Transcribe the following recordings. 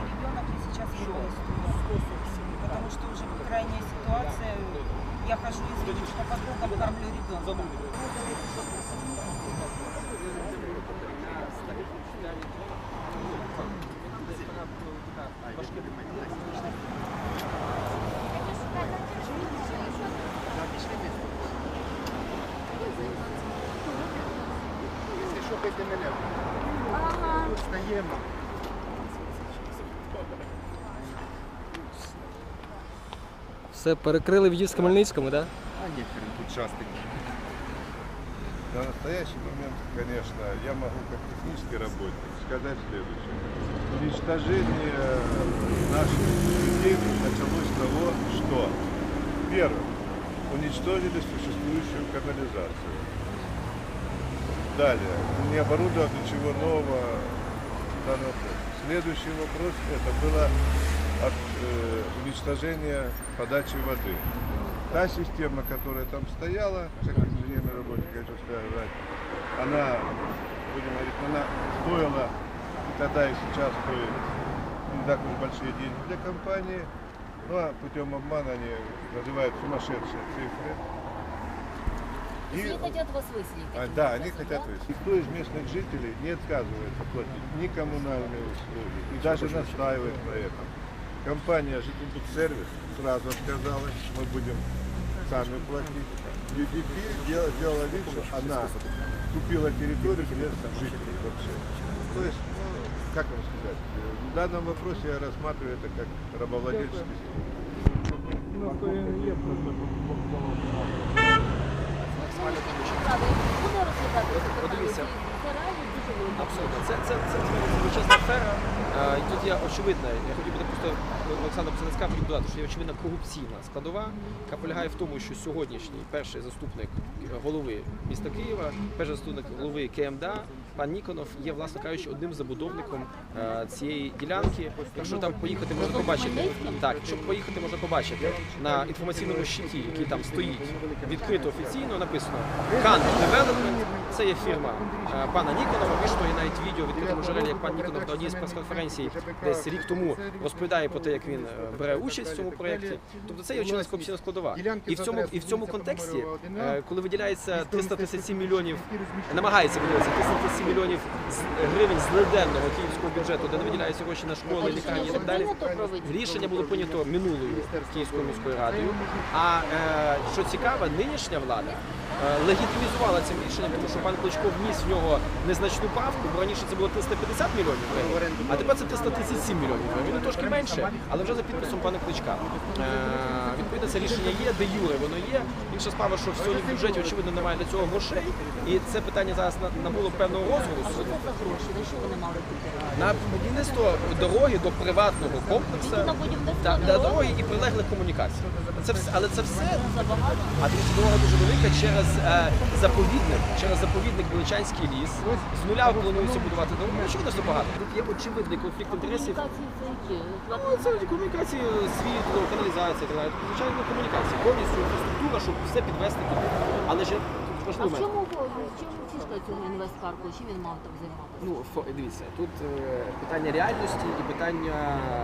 ребенок и сейчас его Потому что уже крайняя ситуация. Я хожу, извините, по подругам кормлю ребенка. Пийте мене. Тут стаємо. Все перекрили в'їзд з Хмельницькому, так? Да? А некоторым тут часто. На настоящий момент, конечно, я могу как технический работник сказать следующее. Уничтожение наших людей началось с того, что первое, уничтожили существующую канализацию. Далее, не оборудовав ничего нового. данный вопрос. Следующий вопрос это было э, уничтожение подачи воды. Та система, которая там стояла, как инженерный работник, хочу сказать, она, будем говорить, она стоила и тогда и сейчас стоит не так уж большие деньги для компании, ну а путем обмана они называют сумасшедшие цифры. И- Они хотят вас выселить. а, да, образом, они хотят да? выяснить. Никто из местных жителей не отказывается платить ни коммунальные услуги и даже настаивает на этом. Компания «Жилбудсервис» сразу отказалась, мы будем сами платить. UDP дел- делала вид, что она купила территорию без жителей вообще. То есть, ну, как вам сказать, э, в данном вопросе я рассматриваю это как рабовладельческий буде розглядати це Подивіться. Абсолютно. Це, це, це, величезна афера. Е, тут є очевидна, я хотів би просто Олександр Псенецька хотів додати, що є очевидна корупційна складова, яка полягає в тому, що сьогоднішній перший заступник голови міста Києва, перший заступник голови КМДА, пан Ніконов, є, власне кажучи, одним забудовником е, цієї ділянки. Якщо там поїхати, можна побачити. Так, якщо поїхати, можна побачити на інформаційному щиті, який там стоїть, відкрито офіційно написано Кан Development. Це є фірма е, пана Ніконова. Більш того, є навіть відео відкритому джерелі, як пан Ніконов на одній з прес-конференцій десь рік тому розповідає про те, як він е, бере участь в цьому проєкті. Тобто це є очевидна корупційна складова. І в цьому і в цьому контексті, коли виділяється 337 мільйонів, намагається виділитися 337 мільйонів гривень з леденного київського бюджету, де не виділяється гроші на школи, лікарні і так далі. Рішення було прийнято минулою Київською міською радою. А е, що цікаво, нинішня влада е, легітимізувала цим рішенням, тому що пан Кличко вніс в нього незначну правку, бо раніше це було 350 мільйонів гривень, а тепер це 337 мільйонів гривень. Ну трошки менше, але вже за підписом пана Кличка. Е, відповідно, це рішення є, де юре воно є. Інша справа, що в сьогодні в бюджеті очевидно немає для цього грошей, і це питання зараз набуло певного розголосу. На будівництво дороги до приватного комплексу та, та дороги? і прилеглих комунікацій. Це все, але це все а дорога дуже велика через е, заповідник, через заповідник Величанський ліс. З нуля планується будувати дорогу. Очевидно, що багато. Тут є очевидний конфлікт інтересів. Ну, це комунікації, світло, каналізація, і так далі. Звичайно, комунікації, повністю інфраструктура, щоб все підвести туди. Але ж тут А важливий в момент. чому, в фішка цього інвестпарку? Чим він мав там займатися? Ну, дивіться, тут е, питання реальності і питання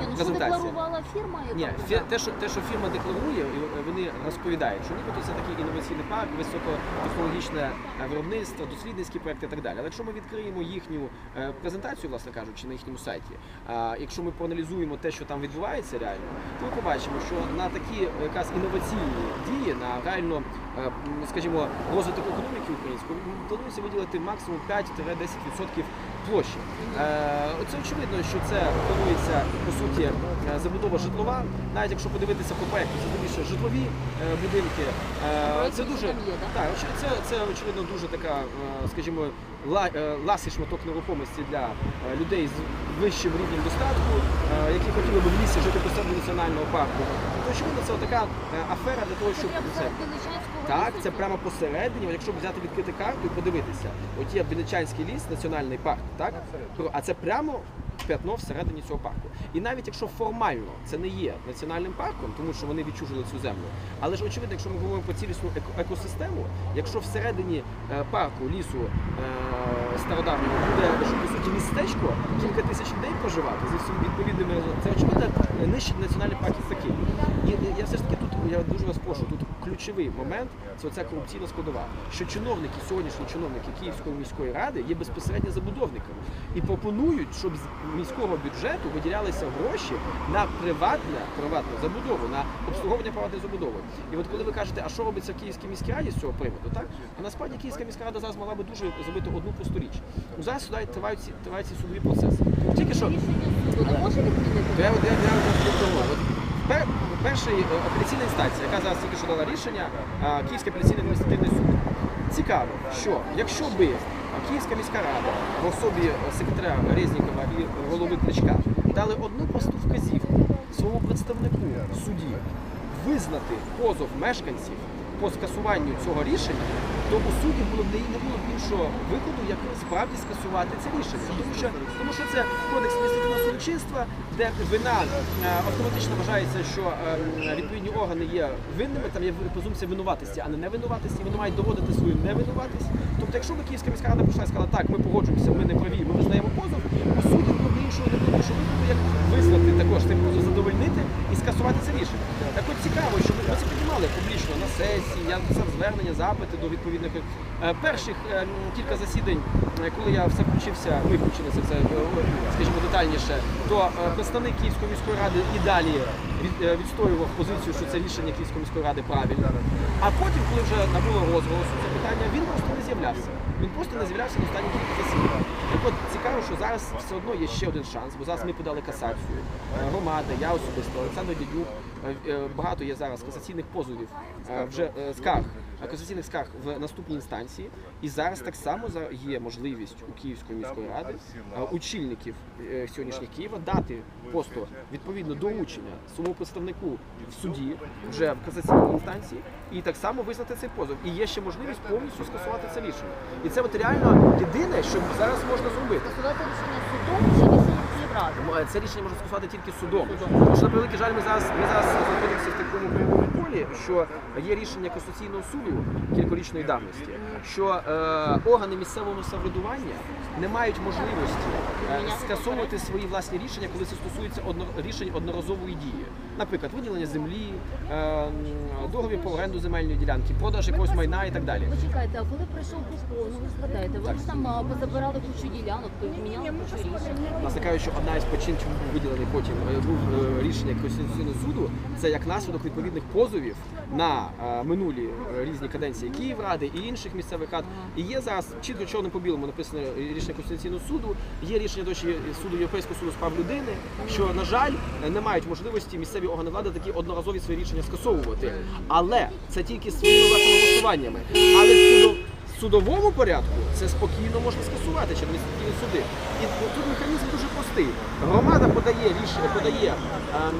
Ні, ну що презентації. декларувала фірма, яка Ні, фі- те, що те, що фірма декларує, і вони розповідають, що нібито це такий інноваційний парк, високотехнологічне е, виробництво, дослідницькі проекти і так далі. Але якщо ми відкриємо їхню е, презентацію, власне кажучи, на їхньому сайті, а якщо ми проаналізуємо те, що там відбувається реально, то ми побачимо, що на такі е, якраз інноваційні дії, на реально, е, скажімо, розвиток економіки української, планується виділити максимум 5-10% площі. Е, Це очевидно, що це планується по суті е, забудова житлова. Навіть якщо подивитися по проекту, це більше житлові е, будинки. Це дуже так, це, це очевидно дуже така, скажімо, ла- ласий шматок нерухомості для людей з вищим рівнем достатку, які хотіли б в лісі жити посеред національного парку. Очевидно, це така е, афера для того, щоб це. Так, це прямо посередині. Якщо взяти відкрити карту і подивитися, от є Вінничанський ліс, національний парк, так? А це прямо п'ятно всередині цього парку. І навіть якщо формально це не є національним парком, тому що вони відчужили цю землю, але ж очевидно, якщо ми говоримо про цілісну еко- екосистему, якщо всередині е, парку лісу е, стародавнього буде по суті містечко, кілька тисяч людей проживати зі всіма відповідними це очевидно нищить національний парк такий. І я все ж таки тут я дуже вас прошу, тут ключовий момент це оця корупційна складова, що чиновники, сьогоднішні чиновники Київської міської ради є безпосередньо забудовниками і пропонують, щоб міського бюджету виділялися гроші на приватне, приватну забудову, на обслуговування приватної забудови. І от коли ви кажете, а що робиться в Київській міській раді з цього приводу, так? А насправді Київська міська рада зараз могла би дуже зробити одну просту річ. Ну, Зараз сюди тривають ці, тривають ці судові процеси. Тільки що я, от пер, перший апеляційна інстанція, яка зараз тільки що дала рішення, Київський апеляційний адміністративний суд. Цікаво, що якщо би Київська міська рада в особі секретаря Резнікова і голови Кличка дали одну просту вказівку своєму представнику суді визнати позов мешканців по скасуванню цього рішення, то у суді було не, не було іншого виходу, як справді скасувати це рішення. Тому що, тому що це кодекс адміністративного судочинства, де вина е, автоматично вважається, що е, відповідні органи є винними, там є презумпція винуватості, а не невинуватості, вони мають доводити свою невинуватість. Тобто, якщо б Київська міська рада прийшла і сказала, так, ми погоджуємося, ми не праві, ми визнаємо позов, у суді було б іншого не було, що виходу, як визнати також цей позов задовольнити і скасувати це рішення. Так от цікаво, що це піднімали публічно на сесії, я написав звернення, запити до відповідних е, перших е, кілька засідань, е, коли я все включився, ми включилися це, скажімо, детальніше, то представник Київської міської ради і далі від, відстоював позицію, що це рішення Київської міської ради правильне. А потім, коли вже набуло розголосу це питання, він просто не з'являвся. Він просто не з'являвся на останні кілька засідань. Так от цікаво, що зараз все одно є ще один шанс, бо зараз ми подали касацію. Громада, я особисто, Олександр Дідюк. Е, е, Багато є зараз касаційних позовів, е, вже скарг, касаційних скарг в наступній інстанції. І зараз так само є можливість у Київської міської ради очільників е, сьогоднішніх Києва дати просто відповідно доручення своєму представнику в суді вже в касаційній інстанції і так само визнати цей позов. І є ще можливість повністю скасувати це рішення. І це от реально єдине, що зараз можна зробити. Тому, е, Це рішення можна скасувати тільки судом. Тому що, на превеликий жаль, ми зараз, ми зараз знаходимося в такому що є рішення Конституційного суду кількорічної давності, що е, органи місцевого самоврядування не мають можливості е, скасовувати свої власні рішення, коли це стосується одно, рішень одноразової дії. Наприклад, виділення землі, е, договір про оренду земельної ділянки, продаж якогось майна і так далі. Ви чекайте, а коли прийшов Кузьков, ну ви згадаєте, вони ж там а, позабирали кучу ділянок, міняли кучу рішень. Власне кажучи, що одна із причин, чому був виділений потім е, був е, рішення Конституційного суду, це як наслідок відповідних позовів на е, минулі е, різні каденції Київради і інших місцевих рад. І є зараз чітко чорним по білому написане рішення Конституційного суду. Є рішення до суду Європейського суду з прав людини, що на жаль не мають можливості місцеві органи влади такі одноразові свої рішення скасовувати. Але це тільки своїми власними голосуваннями. Але судовому порядку це спокійно можна скасувати чи адміністративні суди. І тут механізм дуже простий. Громада подає рішення, подає ем,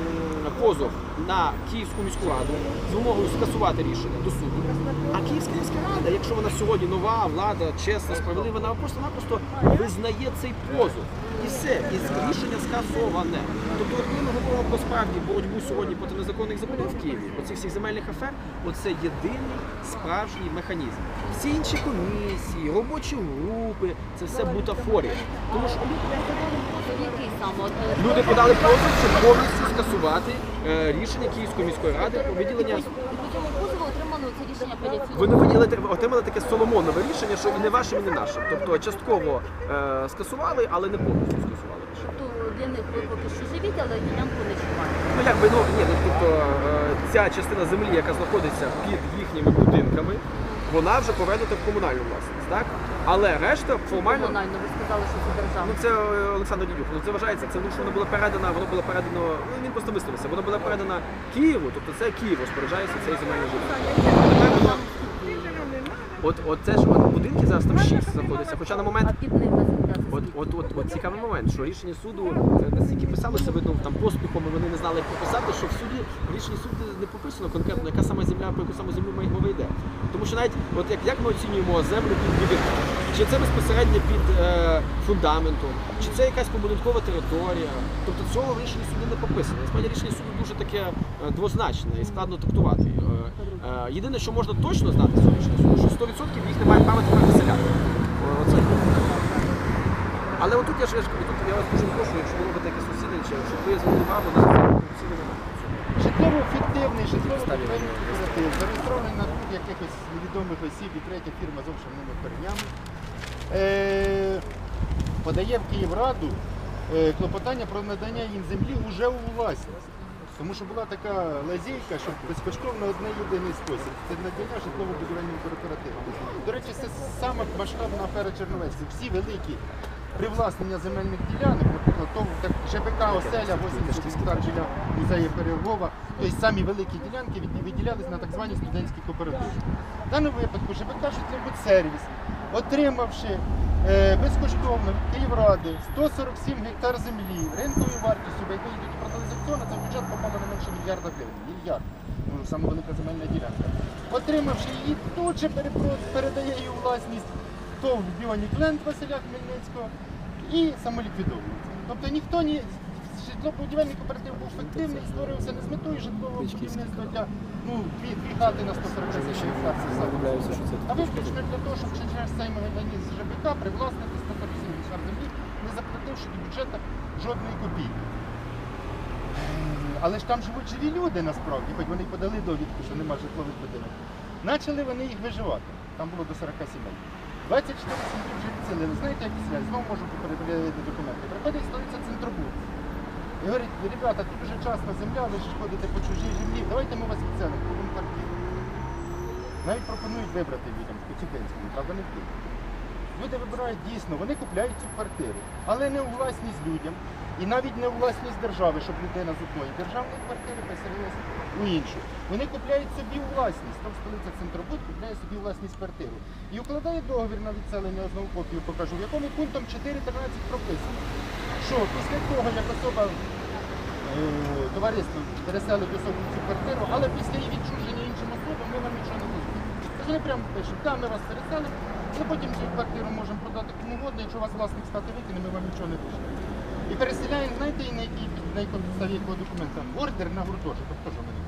позов на Київську міську раду з вимогою скасувати рішення до суду. А Київська міська рада, якщо вона сьогодні нова, влада, чесна, справедлива, вона просто-напросто визнає цей позов. І все, і рішення скасоване. Тобто, от ми говоримо про справді боротьбу сьогодні проти незаконних забудов в Києві, оцих всіх земельних афер, оце єдиний справжній механізм. Всі інші комісії, робочі групи це все бутафорія. Тому що е, люди подали позов, щоб повністю скасувати е, рішення Київської міської ради про виділення. По цьому позову отримали це рішення апеляційного Вони виділили отримали таке соломонове рішення, що і не вашим, і не нашим. Тобто частково е, скасували, але не повністю скасували рішення. То для них ви поки що живіть, але ділянку не чіпаєте. Ну якби ну ні, ну тобто е, ця частина землі, яка знаходиться під їхніми будинками, вона вже повернута в комунальну власність, так? Але решта формально. Комунально, ви сказали, що це Ну це е, Олександр Дідюк. Ну це вважається. Це ну, що воно було передано, воно було передано. Ну він просто висловився. Воно було передано Києву, тобто це Київ розпоряджається цією земельною. Тепер От, от це ж от будинки зараз там шість знаходяться. Хоча на момент А під ними От, от, от, от цікавий момент, що рішення суду е, настільки писалося, видно там поспіхом, і вони не знали, як пописати, що в суді в рішенні суду не прописано конкретно, яка сама земля, про яку саме землю мова йде. Тому що навіть, от як, як ми оцінюємо землю під будинком, чи це безпосередньо під е, фундаментом, чи це якась побудинкова територія. Тобто цього в рішенні суду не прописано. Насправді рішення суду дуже таке е, двозначне і складно трактувати. Е, єдине, що можна точно знати з рішення суду, що 100% їх немає права тепер виселяти. О, Оце. Але отут я ж тут я вас дуже прошу, якщо ви робите якісь усилення, щоб ви звернули увагу на корупційний. Житлово-фіктивний, житлово-фіктивний кооператив, зареєстрований на тут якихось невідомих осіб і третя фірма з офшорними корнями. Е, подає в Київраду е, клопотання про надання їм землі вже у власність. Тому що була така лазейка, що безкоштовно одне єдиний спосіб. Це надання житлово-будівельним кооперативам. До речі, це саме масштабна афера Черновецької. Всі великі привласнення земельних ділянок, наприклад, то так, ЖБК Оселя, 80 гектар біля музею Перегова, тобто самі великі ділянки виділялись на так звані студентські кооперативи. В даному випадку ЖБК сервіс, отримавши е, безкоштовно від Київради 147 гектар землі ринковою вартістю, бо якби йдуть продали з аукціону, це в бюджет попало не менше мільярда гривень. Мільярд. Ну, саме велика земельна ділянка. Отримавши її, тут же передає її у власність ТОВ Біонік Ленд Василя Хмельницького і самоліквідовується. Тобто ніхто ні. Житлово-будівельний кооператив був фіктивний, створювався не з метою житлового будівництва для ну, дві, дві хати на 140 гектар. це все. Виявляється, що це А виключно для того, щоб через цей механізм ЖБК привласнити 147 гектар землі, не заплативши до бюджету жодної копійки. Але ж там живуть живі люди насправді, хоч вони подали довідку, що нема житлових будинок. Почали вони їх виживати. Там було до 40 сімей. 24 сім'ї вже відселили. Знаєте, як связь? Знову можу перевіряти документи. Приходить столиця Центробуд. І говорить, ребята, тут вже частна земля, ви ж ходите по чужій землі, давайте ми вас відселимо, купимо квартиру. Навіть пропонують вибрати людям в Коцюбинському, правда не в Києві. Люди вибирають дійсно, вони купляють цю квартиру, але не у власність людям і навіть не у власність держави, щоб людина з одної державної квартири переселилася у іншу. Вони купляють собі у власність. Там столиця Центробуд купляє собі у власність квартиру. І укладає договір на відселення, я знову копію покажу, в якому пунктом 4.13 прописано, що після того, як особа е, товариство переселить особу в цю квартиру, але після її відчуження іншим особам ми вам нічого не будемо. Тобто вони прямо пишуть, там ми вас переселимо, але потім цю квартиру можемо продати кому угодно, якщо вас власник стати викине, ми вам нічого не пишемо. І переселяємо, знаєте, і на якій на якому підставі якого документа? Ордер на гуртожиток, теж вони